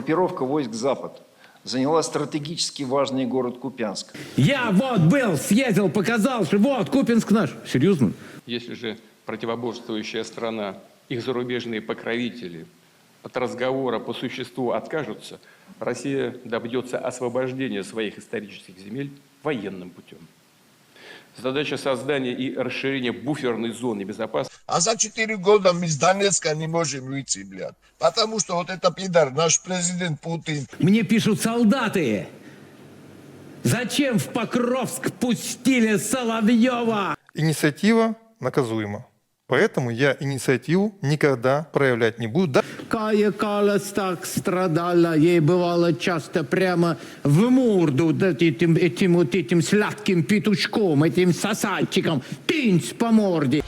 группировка войск «Запад» заняла стратегически важный город Купянск. Я вот был, съездил, показал, что вот Купинск наш. Серьезно? Если же противоборствующая страна, их зарубежные покровители от разговора по существу откажутся, Россия добьется освобождения своих исторических земель военным путем. Задача создания и расширения буферной зоны безопасности А за 4 года мы с Донецка не можем выйти, блядь. Потому что вот это пидор, наш президент Путин, Мне пишут солдаты. Зачем в Покровск пустили Соловьева? Инициатива наказуема. Поэтому я инициативу никогда проявлять не буду. Да- Кая Калас так страдала, ей бывало часто прямо в морду да, этим, этим вот этим сладким петушком, этим сосальчиком, пинц по морде.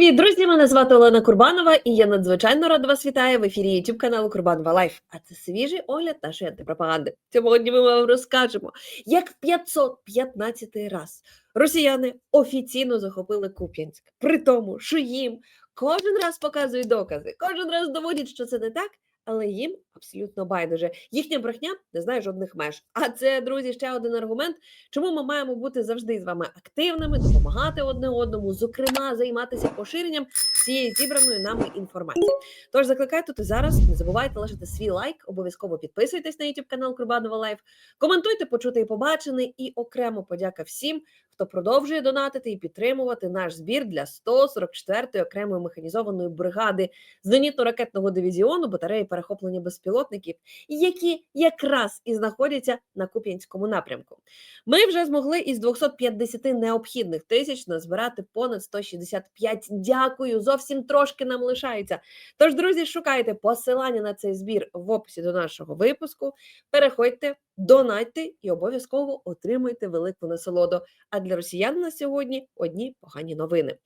Привіт, друзі! Мене звати Олена Курбанова, і я надзвичайно рада вас вітаю в ефірі YouTube каналу Курбанова Лайф. А це свіжий огляд нашої антипропаганди. Сьогодні ми вам розкажемо, як в 515 раз росіяни офіційно захопили Куп'янськ. При тому, що їм кожен раз показують докази, кожен раз доводять, що це не так. Але їм абсолютно байдуже. Їхня брехня не знає жодних меж. А це, друзі, ще один аргумент, чому ми маємо бути завжди з вами активними, допомагати одне одному, зокрема, займатися поширенням цієї зібраної нами інформації. Тож закликаю тут зараз. Не забувайте лишити свій лайк, обов'язково підписуйтесь на YouTube канал Курбанова Лайф, коментуйте, почути і побачене, і окремо подяка всім, хто продовжує донатити і підтримувати наш збір для 144-ї окремої механізованої бригади зенітно-ракетного дивізіону батареї перехоплення безпілотників, які якраз і знаходяться на Куп'янському напрямку. Ми вже змогли із 250 необхідних тисяч назбирати понад 165. Дякую, зовсім трошки нам лишається. Тож, друзі, шукайте посилання на цей збір в описі до нашого випуску. Переходьте, донатьте і обов'язково отримуйте велику насолоду. А для росіян на сьогодні одні погані новини.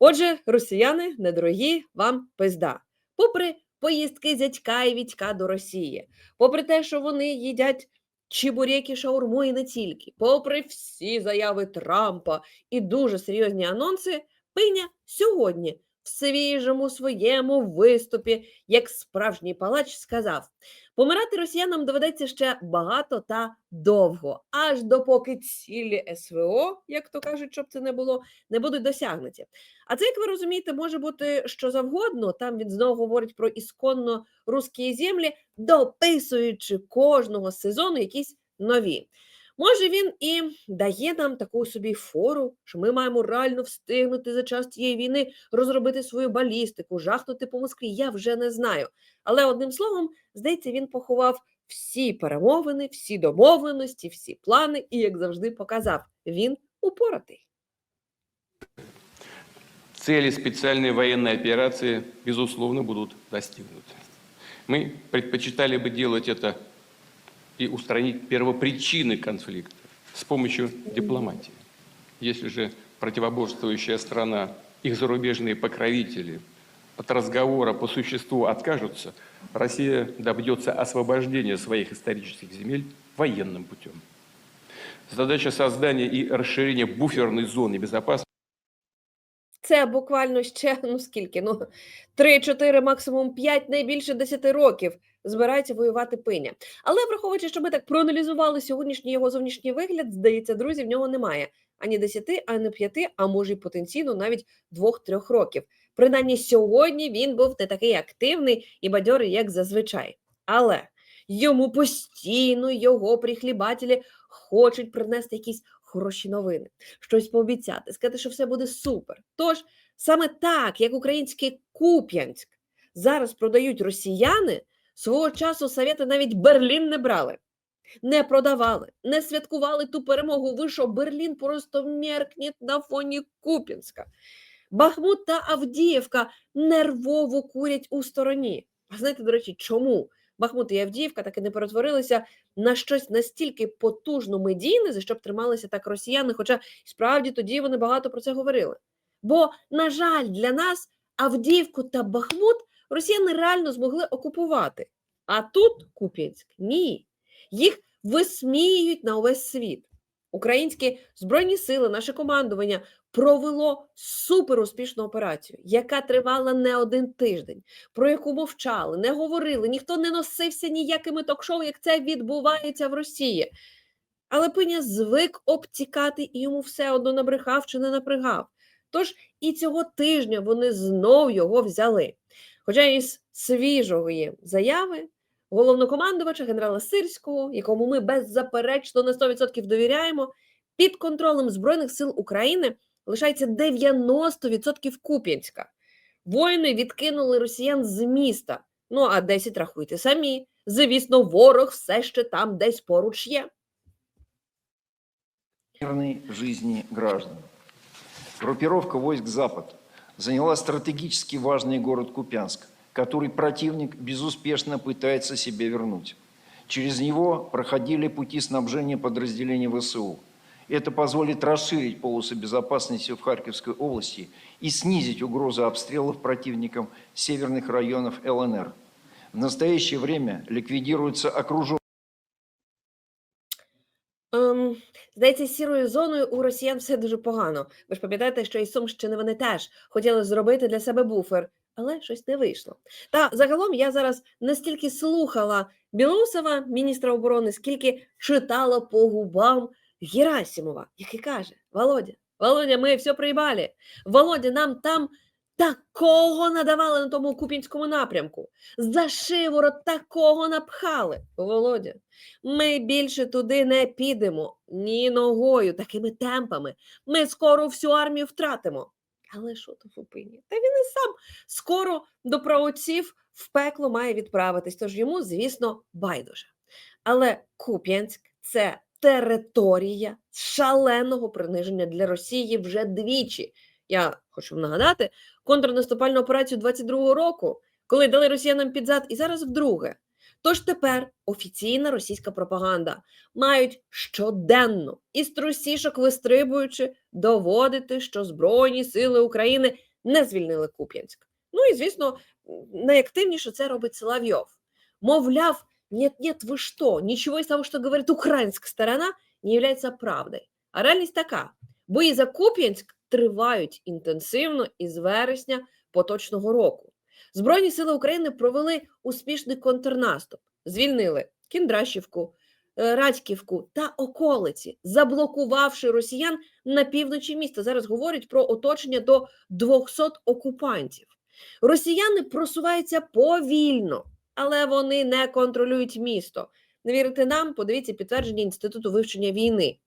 Отже, росіяни, недорогі, вам пизда. Попри поїздки зятька і Вітька до Росії, попри те, що вони їдять чебуреки, шаурму і не тільки, попри всі заяви Трампа і дуже серйозні анонси, Пиня сьогодні в свіжому своєму виступі, як справжній палач, сказав: помирати росіянам доведеться ще багато та довго, аж допоки цілі СВО, як то кажуть, щоб це не було, не будуть досягнуті. А це, як ви розумієте, може бути що завгодно. Там він знову говорить про ісконно русські землі, дописуючи кожного сезону якісь нові. Може, він і дає нам таку собі фору, що ми маємо реально встигнути за час цієї війни розробити свою балістику, жахнути по Москві. Я вже не знаю. Але одним словом, здається, він поховав всі перемовини, всі домовленості, всі плани, і, як завжди, показав, він упоратий. цели специальной военной операции, безусловно, будут достигнуты. Мы предпочитали бы делать это И устранить первопричины конфликта с помощью дипломатии. Если же противоборствующая страна, их зарубежные покровители от разговора по существу откажутся, Россия добьется освобождения своих исторических земель военным путем. Задача создания и расширения буферной зоны безопасности Це буквально ще ну скільки? Ну 3-4, максимум 5, найбільше 10 років збирається воювати пиня. Але враховуючи, що ми так проаналізували сьогоднішній його зовнішній вигляд, здається, друзі, в нього немає ані 10, ані 5, а може й потенційно навіть 2-3 років. Принаймні сьогодні він був не такий активний і бадьорий, як зазвичай. Але йому постійно його прихлібателі хочуть принести якісь хороші новини щось пообіцяти, сказати, що все буде супер. Тож саме так, як український Куп'янськ зараз продають росіяни, свого часу совєти навіть Берлін не брали, не продавали, не святкували ту перемогу. Ви що, Берлін просто меркне на фоні Куп'янська. Бахмут та Авдіївка нервово курять у стороні. А знаєте, до речі, чому? Бахмут і Авдіївка таки не перетворилися на щось настільки потужно медійне, за що б трималися так росіяни, хоча справді тоді вони багато про це говорили. Бо, на жаль, для нас Авдіївку та Бахмут росіяни реально змогли окупувати. А тут Куп'янськ ні. Їх висміюють на увесь світ. Українські збройні сили, наше командування провело суперуспішну операцію, яка тривала не один тиждень, про яку мовчали, не говорили, ніхто не носився ніякими ток-шоу, як це відбувається в Росії. Але Пиня звик обтікати і йому все одно набрехав чи не напрягав. Тож і цього тижня вони знов його взяли. Хоча із свіжої заяви головнокомандувача генерала Сирського, якому ми беззаперечно на 100% довіряємо, під контролем Збройних сил України лишається 90% Куп'янська. Воїни відкинули росіян з міста. Ну а 10 рахуйте самі. Звісно, ворог все ще там десь поруч є. мирной жизни граждан. Группировка войск «Запад» заняла стратегически важный город Купянск, который противник безуспешно пытается себе вернуть. Через него проходили пути снабжения подразделений ВСУ. Это позволит расширить полосы безопасности в Харьковской области и снизить угрозу обстрелов противником северных районов ЛНР. В настоящее время ликвидируются окруженные Ем, здається, з сірою зоною у росіян все дуже погано. Ви ж пам'ятаєте, що і Сумщини вони теж хотіли зробити для себе буфер, але щось не вийшло. Та загалом я зараз не стільки слухала Білоусова, міністра оборони, скільки читала по губам Герасимова, який каже: Володя, Володя, ми все проїбали. Володя, нам там такого надавали на тому купінському напрямку. За шиворот такого напхали. Володя, ми більше туди не підемо ні ногою, такими темпами. Ми скоро всю армію втратимо. Але що то Фупині? Та він і сам скоро до праотців в пекло має відправитись, тож йому, звісно, байдуже. Але Куп'янськ це територія шаленого приниження для Росії вже двічі. Я хочу нагадати контрнаступальну операцію 22-го року, коли дали росіянам під зад, і зараз вдруге. Тож тепер офіційна російська пропаганда мають щоденно із трусішок вистрибуючи доводити, що Збройні сили України не звільнили Куп'янськ. Ну і звісно, найактивніше це робить Соловйов. Мовляв, нет, нет, ви що, нічого із того, що говорить українська сторона, не являється правдою. А реальність така: бої за Куп'янськ тривають інтенсивно із вересня поточного року. Збройні сили України провели успішний контрнаступ, звільнили Кіндрашівку, е, Радьківку та околиці, заблокувавши росіян на півночі міста. Зараз говорять про оточення до 200 окупантів. Росіяни просуваються повільно, але вони не контролюють місто. Не вірите нам? Подивіться підтвердження Інституту вивчення війни.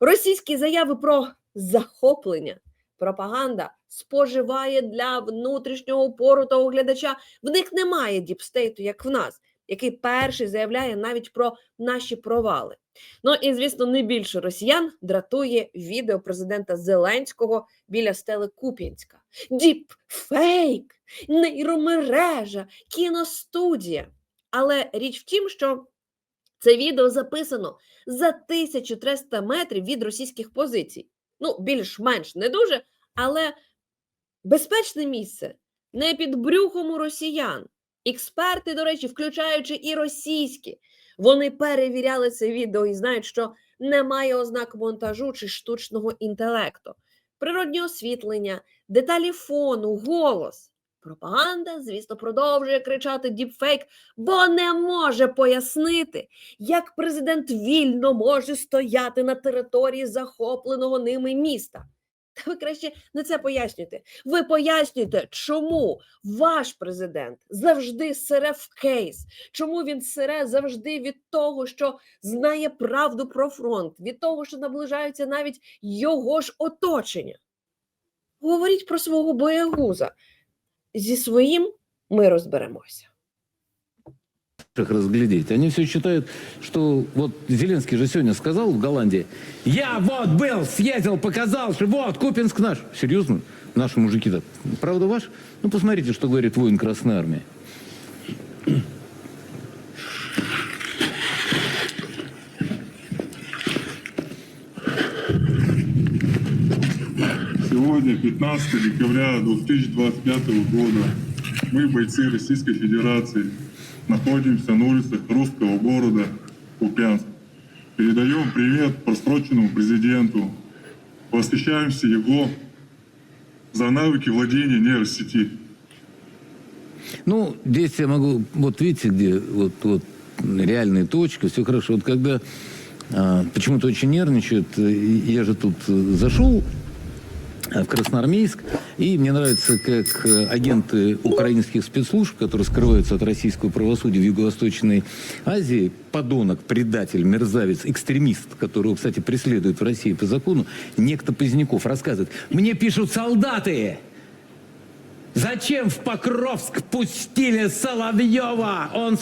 Російські заяви про захоплення пропаганда споживає для внутрішнього упоротого глядача. В них немає діпстейту, як в нас, який перший заявляє навіть про наші провали. Ну і звісно, не більше росіян дратує відео президента Зеленського біля стели Куп'янська. Діпфейк, нейромережа, кіностудія. Але річ в тім, що це відео записано за 1300 метрів від російських позицій. Ну, більш-менш не дуже, але безпечне місце не під брюхом у росіян. Експерти, до речі, включаючи і російські, вони перевіряли це відео і знають, що немає ознак монтажу чи штучного інтелекту, природнє освітлення, деталі фону, голос. Пропаганда, звісно, продовжує кричати діпфейк, бо не може пояснити, як президент вільно може стояти на території захопленого ними міста. Та ви краще не це пояснюєте. Ви пояснюєте, чому ваш президент завжди сире в кейс, чому він сире завжди від того, що знає правду про фронт, від того, що наближаються навіть його ж оточення. Говоріть про свого боягуза. Зі своїм ми розберемося. Разглядеть. Они все считают, что вот Зеленский же сегодня сказал в Голландии, я вот был, съездил, показал, что вот Купинск наш. Серьезно? Наши мужики-то. Правда ваш? Ну, посмотрите, что говорит воин Красной Армии. Сегодня, 15 декабря 2025 года, мы, бойцы Российской Федерации, находимся на улицах русского города Купянск. Передаем привет просроченному президенту Восхищаемся его за навыки владения нейросети. Ну, здесь я могу, вот видите, где вот, вот реальная точка, все хорошо. Вот когда а, почему-то очень нервничают, я же тут зашел в Красноармейск, и мне нравится, как э, агенты украинских спецслужб, которые скрываются от российского правосудия в Юго-Восточной Азии, подонок, предатель, мерзавец, экстремист, которого, кстати, преследуют в России по закону, некто Поздняков рассказывает, мне пишут солдаты, Зачем в Покровск пустили Соловьева? Он...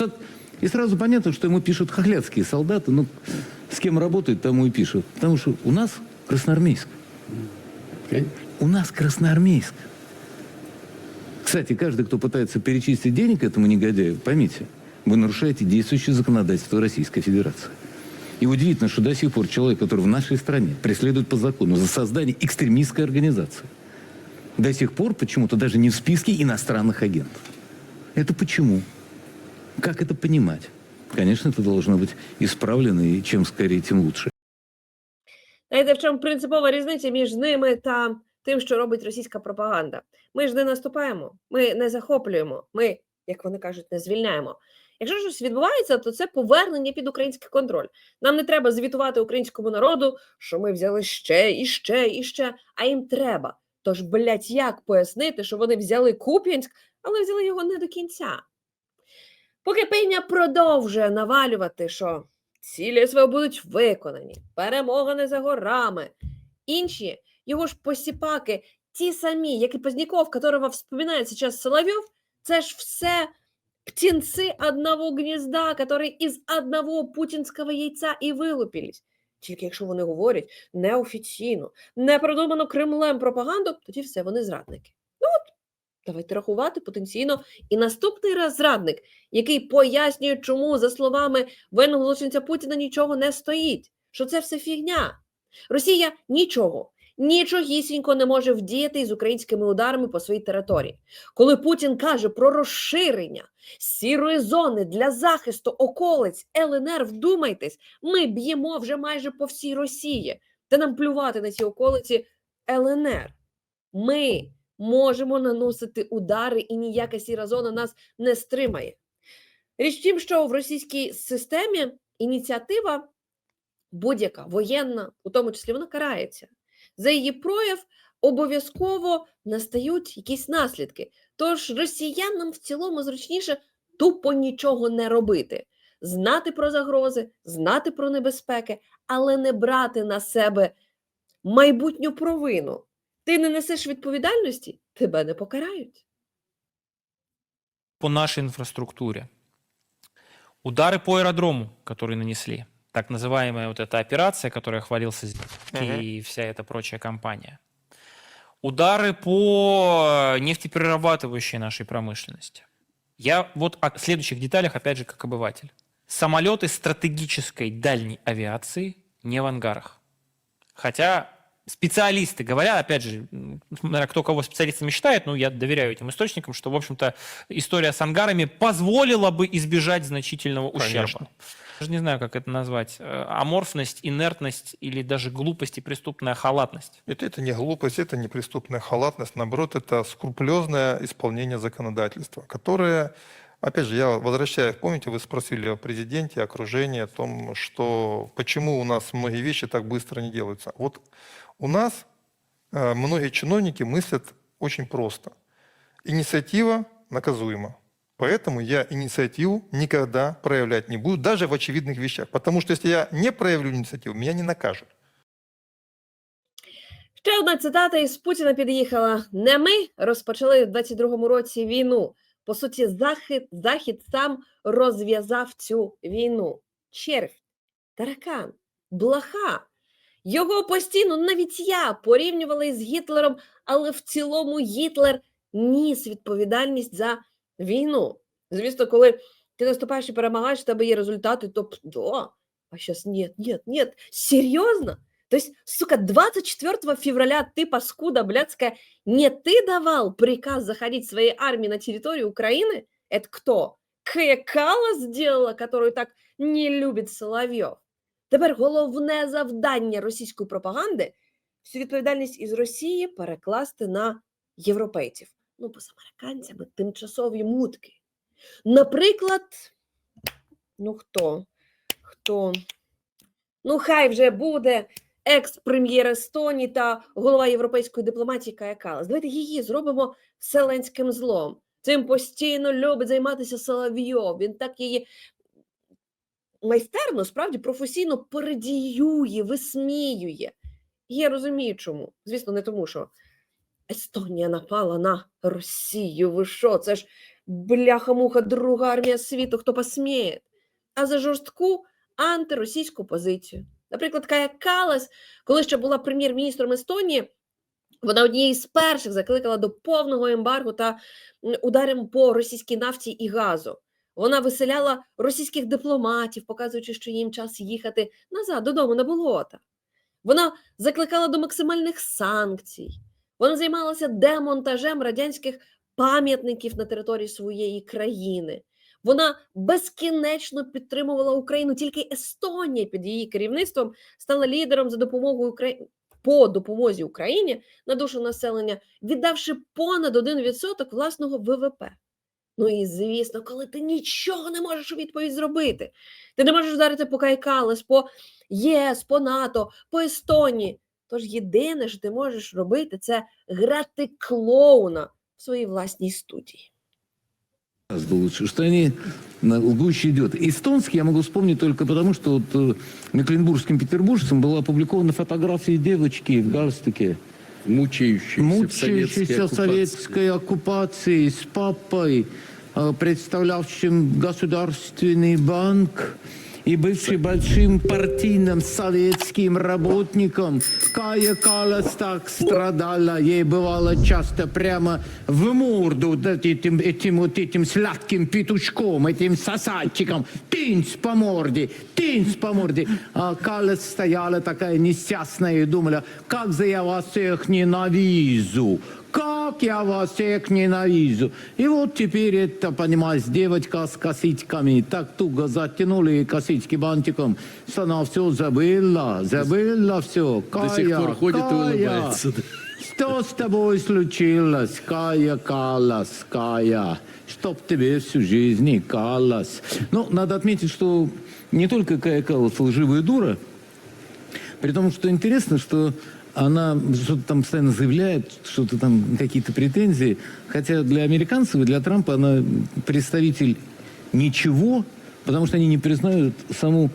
И сразу понятно, что ему пишут хохлядские солдаты. Ну, с кем работает, тому и пишут. Потому что у нас Красноармейск. У нас Красноармейск. Кстати, каждый, кто пытается перечислить денег этому негодяю, поймите, вы нарушаете действующее законодательство Российской Федерации. И удивительно, что до сих пор человек, который в нашей стране преследует по закону за создание экстремистской организации, до сих пор почему-то даже не в списке иностранных агентов. Это почему? Как это понимать? Конечно, это должно быть исправлено, и чем скорее, тем лучше. Знаєте, в чому принципова різниця між ними та тим, що робить російська пропаганда? Ми ж не наступаємо, ми не захоплюємо, ми, як вони кажуть, не звільняємо. Якщо щось відбувається, то це повернення під український контроль. Нам не треба звітувати українському народу, що ми взяли ще і ще і ще, а їм треба. Тож, блядь, як пояснити, що вони взяли Куп'янськ, але взяли його не до кінця? Поки Пеня продовжує навалювати, що цілі СВО будуть виконані, перемога не за горами. Інші його ж посіпаки, ті самі, як і Поздняков, которого вспоминає сейчас Соловйов, це ж все птенцы одного гнізда, которые із одного путінського яйця і вилупились. Тільки якщо вони говорять неофіційно, не продумано Кремлем пропаганду, тоді все, вони зрадники. Ну от, давайте рахувати потенційно і наступний раз зрадник, який пояснює, чому, за словами воєнного злочинця Путіна, нічого не стоїть, що це все фігня. Росія нічого, нічогісінько не може вдіяти із українськими ударами по своїй території. Коли Путін каже про розширення сірої зони для захисту околиць ЛНР, вдумайтесь, ми б'ємо вже майже по всій Росії, та нам плювати на ці околиці ЛНР. Ми можемо наносити удари, і ніяка сіра зона нас не стримає. Річ в тім, що в російській системі ініціатива будь-яка воєнна, у тому числі вона карається. За її прояв обов'язково настають якісь наслідки. Тож росіянам в цілому зручніше тупо нічого не робити, знати про загрози, знати про небезпеки, але не брати на себе майбутню провину. Ти не несеш відповідальності, тебе не покарають. по нашей инфраструктуре. Удары по аэродрому, которые нанесли. Так называемая вот эта операция, которая хвалился Зеленский и вся эта прочая компания. Удары по нефтеперерабатывающей нашей промышленности. Я вот о следующих деталях, опять же, как обыватель. Самолеты стратегической дальней авиации не в ангарах. Хотя специалисты говорят, опять же, наверное, кто кого специалистами считает, но я доверяю этим источникам, что, в общем-то, история с ангарами позволила бы избежать значительного ущерба. Конечно. Даже не знаю, как это назвать. Э, Аморфность, инертность или даже глупость и преступная халатность. Это, это не глупость, это не преступная халатность, наоборот, это скрупулезное исполнение законодательства, которое, опять же, я возвращаюсь, помните, вы спросили о президенте, окружении, о том, что почему у нас многие вещи так быстро не делаются. Вот у нас э, многие чиновники мыслят очень просто. Инициатива наказуема. Поэтому я инициативу никогда проявлять не буду, даже в очевидных вещах. Потому что если я не проявлю инициативу, меня не накажут. Ще одна цитата із Путіна під'їхала: не ми розпочали в 22-му році війну. По суті, захід, захід сам розв'язав цю війну. Червь, таракан, блоха. Його постійно навіть я порівнювала із Гітлером, але в цілому Гітлер ніс відповідальність за війну. Звісно, коли ти наступаєш і перемагаєш, в тебе є результати, то п- да. А зараз ні, ні, ні. Серйозно? То есть, сука, 24 февраля ты, паскуда блядская, не ты давал приказ заходить своей армии на территорию Украины? Это кто? Кая Калас сделала, которую так не любить Соловйов? Тепер головне завдання російської пропаганди всю відповідальність із Росії перекласти на європейців. Ну, бо з американцями тимчасові мутки. Наприклад, ну хто? Хто? Ну, хай вже буде екс-прем'єр Естонії та голова європейської дипломатії Кая Калас. Давайте її зробимо вселенським злом. Цим постійно любить займатися Соловйов. Він так її майстерно, справді професійно пародіює, висміює. Я розумію, чому. Звісно, не тому, що Естонія напала на Росію. Ви що? Це ж бляха-муха друга армія світу, хто посміє. А за жорстку антиросійську позицію. Наприклад, Кая Калас, коли ще була прем'єр-міністром Естонії, вона однією з перших закликала до повного ембаргу та ударів по російській нафті і газу. Вона виселяла російських дипломатів, показуючи, що їм час їхати назад додому на болота. Вона закликала до максимальних санкцій. Вона займалася демонтажем радянських пам'ятників на території своєї країни. Вона безкінечно підтримувала Україну. Тільки Естонія під її керівництвом стала лідером за допомогою Украї... по допомозі Україні на душу населення, віддавши понад 1% власного ВВП. Ну і звісно, коли ти нічого не можеш у відповідь зробити, ти не можеш вдарити по Кайкалес, по ЄС, по НАТО, по Естонії. Тож єдине, що ти можеш робити, це грати клоуна в своїй власній студії. гораздо лучше, что они на гуще идет. Эстонский я могу вспомнить только потому, что вот э, мекленбургским петербуржцем была опубликована фотография девочки в галстуке, мучающийся, мучающейся в советской советской оккупации с папой, э, представлявшим государственный банк и бывший большим партийным советским работником. Кая Калас так страдала, ей бывало часто прямо в морду вот этим, этим вот этим сладким петушком, этим сосальчиком. Тынц по морде, тынц по морде. А Калас стояла такая несчастная и думала, как за я вас всех ненавижу. Как я вас всех ненавижу. И вот теперь это, понимаешь, девочка с косичками так туго затянули косички бантиком, что она все забыла, забыла все. До сих пор ходит и улыбается. Что с тобой случилось, Кая Калас, Кая? Чтоб тебе всю жизнь Калас. Ну, надо отметить, что не только Кая Калас лживая дура, при том, что интересно, что она что-то там постоянно заявляет, что-то там, какие-то претензии. Хотя для американцев и для Трампа она представитель ничего, потому что они не признают саму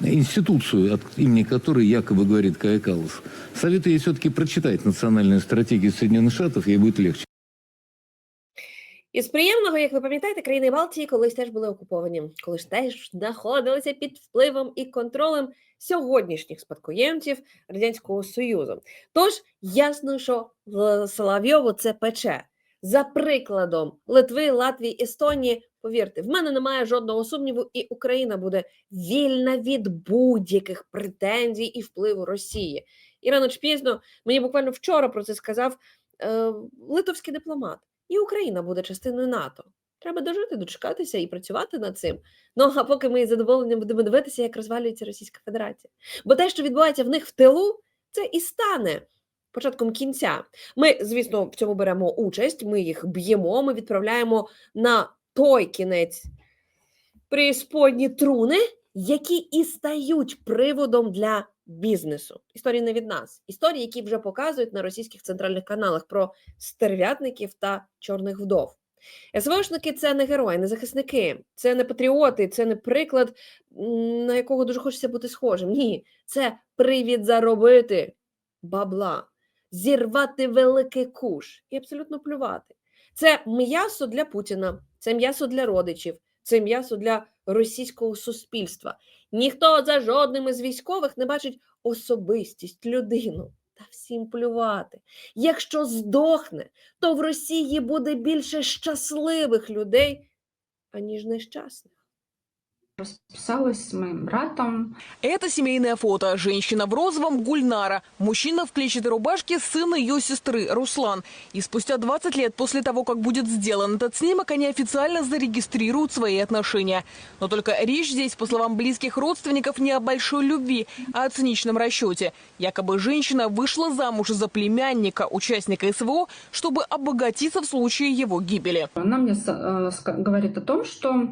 институцию, от имени которой якобы говорит Кая Каллас. Советую ей все-таки прочитать национальную стратегию Соединенных Штатов, ей будет легче. Із приємного, як ви пам'ятаєте, країни Балтії колись теж були окуповані, колись теж знаходилися під впливом і контролем сьогоднішніх спадкоємців Радянського Союзу. Тож ясно, що Соловйову це пече. За прикладом Литви, Латвії, Естонії, повірте, в мене немає жодного сумніву, і Україна буде вільна від будь-яких претензій і впливу Росії. І рано чи пізно мені буквально вчора про це сказав е, литовський дипломат. І Україна буде частиною НАТО. Треба дожити, дочекатися і працювати над цим. Ну а поки ми із задоволенням будемо дивитися, як розвалюється Російська Федерація. Бо те, що відбувається в них в тилу, це і стане початком кінця. Ми, звісно, в цьому беремо участь, ми їх б'ємо, ми відправляємо на той кінець преісподні труни, які і стають приводом для бізнесу. Історії не від нас. Історії, які вже показують на російських центральних каналах про стерв'ятників та чорних вдов. СВОшники це не герої, не захисники, це не патріоти, це не приклад, на якого дуже хочеться бути схожим. Ні, це привід заробити бабла, зірвати великий куш і абсолютно плювати. Це м'ясо для Путіна, це м'ясо для родичів, це м'ясо для російського суспільства. Ніхто за жодним із військових не бачить особистість, людину. Та всім плювати. Якщо здохне, то в Росії буде більше щасливих людей, аніж нещасних. Расписалась с моим братом. Это семейное фото. Женщина в розовом – Гульнара. Мужчина в клетчатой рубашке – сын ее сестры Руслан. И спустя 20 лет после того, как будет сделан этот снимок, они официально зарегистрируют свои отношения. Но только речь здесь, по словам близких родственников, не о большой любви, а о циничном расчете. Якобы женщина вышла замуж за племянника, участника СВО, чтобы обогатиться в случае его гибели. Она мне э, говорит о том, что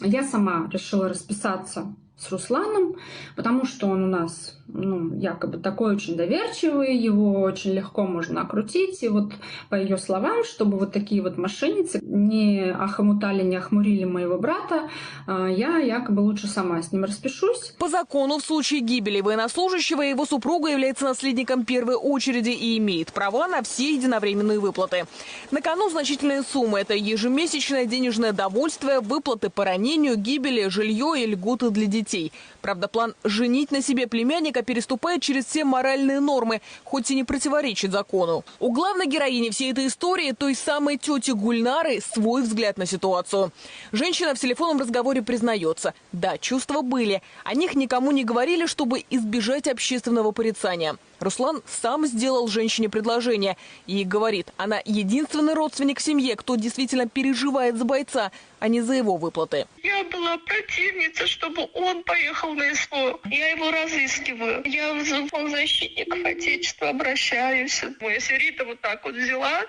я сама решила расписаться с Русланом, потому что он у нас, ну, якобы такой очень доверчивый, его очень легко можно окрутить. И вот по ее словам, чтобы вот такие вот мошенницы не охомутали, не охмурили моего брата, э, я якобы лучше сама с ним распишусь. По закону, в случае гибели военнослужащего его супруга является наследником первой очереди и имеет права на все единовременные выплаты. На кону значительные суммы. Это ежемесячное денежное довольствие, выплаты по ранению, гибели, жилье и льготы для детей. 起 Правда, план «женить на себе племянника» переступает через все моральные нормы, хоть и не противоречит закону. У главной героини всей этой истории, той самой тети Гульнары, свой взгляд на ситуацию. Женщина в телефонном разговоре признается, да, чувства были. О них никому не говорили, чтобы избежать общественного порицания. Руслан сам сделал женщине предложение и говорит, она единственный родственник в семье, кто действительно переживает за бойца, а не за его выплаты. Я была противница, чтобы он поехал на СВО. Я его разыскиваю. Я в защитников Отечества обращаюсь. Если Рита вот так вот взяла,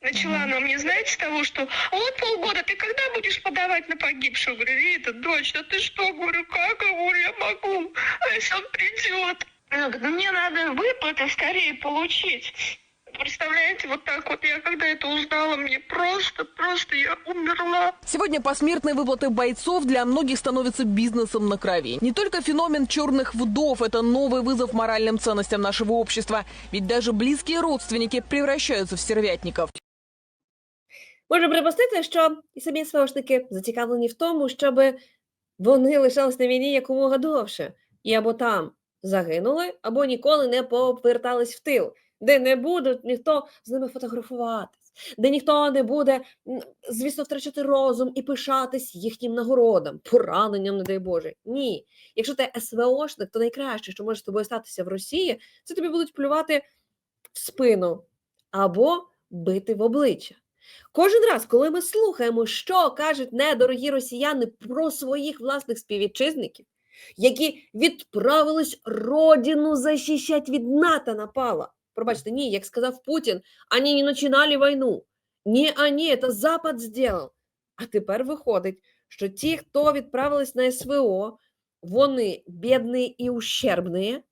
начала она мне, знаете, с того, что вот полгода, ты когда будешь подавать на погибшего? Говорю, Рита, дочь, да ты что? Говорю, как? Говорю, я могу. А если он придет? Она говорит, ну мне надо выплаты скорее получить. Представляете, вот так вот я когда это узнала, мне просто, просто я умерла. Сегодня посмертные выплаты бойцов для многих становятся бизнесом на крови. Не только феномен черных вдов – это новый вызов моральным ценностям нашего общества. Ведь даже близкие родственники превращаются в стервятников. Можна припустити, що і самі СВОшники зацікавлені в тому, щоб вони лишались на війні якомога довше. І або там загинули, або ніколи не повертались в тил, де не будуть ніхто з ними фотографуватись, де ніхто не буде, звісно, втрачати розум і пишатись їхнім нагородам, пораненням, не дай Боже. Ні. Якщо ти СВОшник, то найкраще, що може з тобою статися в Росії, це тобі будуть плювати в спину або бити в обличчя. Кожен раз, коли ми слухаємо, що кажуть недорогі росіяни про своїх власних співвітчизників, які відправились родину захищати від НАТО напала. Пробачте, ні, як сказав Путін, вони не починали війну. Ні, ані, це Запад зробив. А тепер виходить, що ті, хто відправились на СВО, вони бідні і ущербні,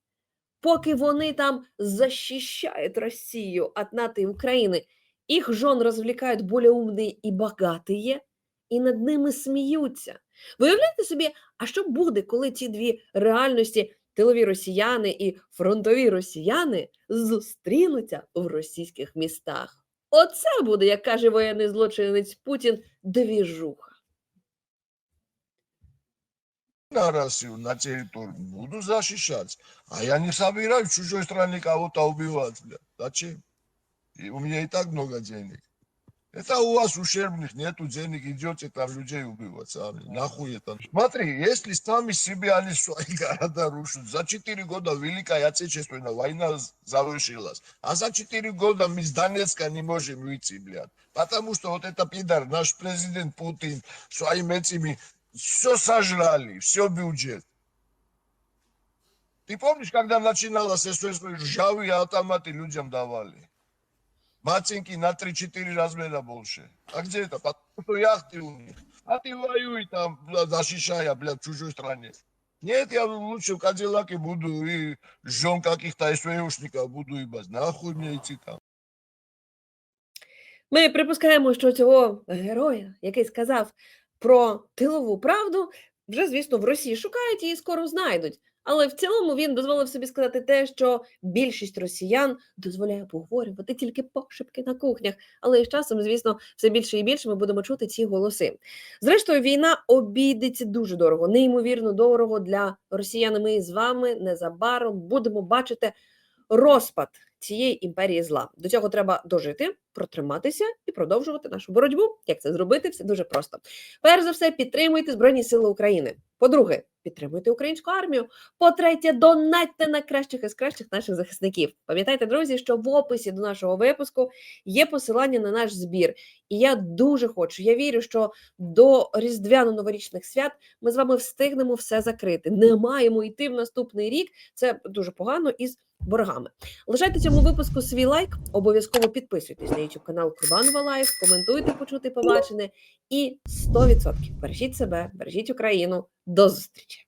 поки вони там захищають Росію від НАТО і України, их жен развлекают более умные и богатые, і над ними сміються. Виявляєте собі, а що буде, коли ці дві реальності, тилові росіяни і фронтові росіяни, зустрінуться в російських містах? Оце буде, як каже воєнний злочинець Путін, двіжуха. Россию, на территорию, буду защищать. А я не собираюсь в чужой стране кого-то убивать. Зачем? И у меня и так много денег. Это у вас ущербных нету денег, идете там людей убивать сами. Нахуй это. Смотри, если сами себе они свои города рушат, за 4 года Великая Отечественная война з- завершилась, а за 4 года мы с Донецка не можем выйти, блядь. Потому что вот это пидор, наш президент Путин, своими этими, все сожрали, все бюджет. Ты помнишь, когда начиналось СССР, ржавые автоматы людям давали? Матинки на 3-4 размера больше. А где это? Потому что яхты у них. А ты воюй там, бля, защищая, блядь, в чужой стране. Нет, я лучше в Кадиллаке буду и жен каких-то СВОшников буду ебать. Нахуй мне идти там. Ми припускаємо, що цього героя, який сказав про тилову правду, вже, звісно, в Росії шукають і скоро знайдуть. Але в цілому він дозволив собі сказати те, що більшість росіян дозволяє поговорювати тільки пошепки на кухнях. Але з часом, звісно, все більше і більше ми будемо чути ці голоси. Зрештою, війна обійдеться дуже дорого, неймовірно дорого для росіян. Ми з вами незабаром будемо бачити розпад цієї імперії зла. До цього треба дожити, протриматися і продовжувати нашу боротьбу. Як це зробити? Все дуже просто. Перш за все, підтримуйте Збройні Сили України. По-друге, підтримуйте українську армію. По-третє, донатьте на кращих із кращих наших захисників. Пам'ятайте, друзі, що в описі до нашого випуску є посилання на наш збір. І я дуже хочу, я вірю, що до різдвяно-новорічних свят ми з вами встигнемо все закрити. Не маємо йти в наступний рік. Це дуже погано із боргами. Лишайте цьому випуску свій лайк. Обов'язково підписуйтесь на YouTube канал Курбанова Лайф, коментуйте, почути, побачене. І 100% бережіть себе, бережіть Україну. До зустрічі!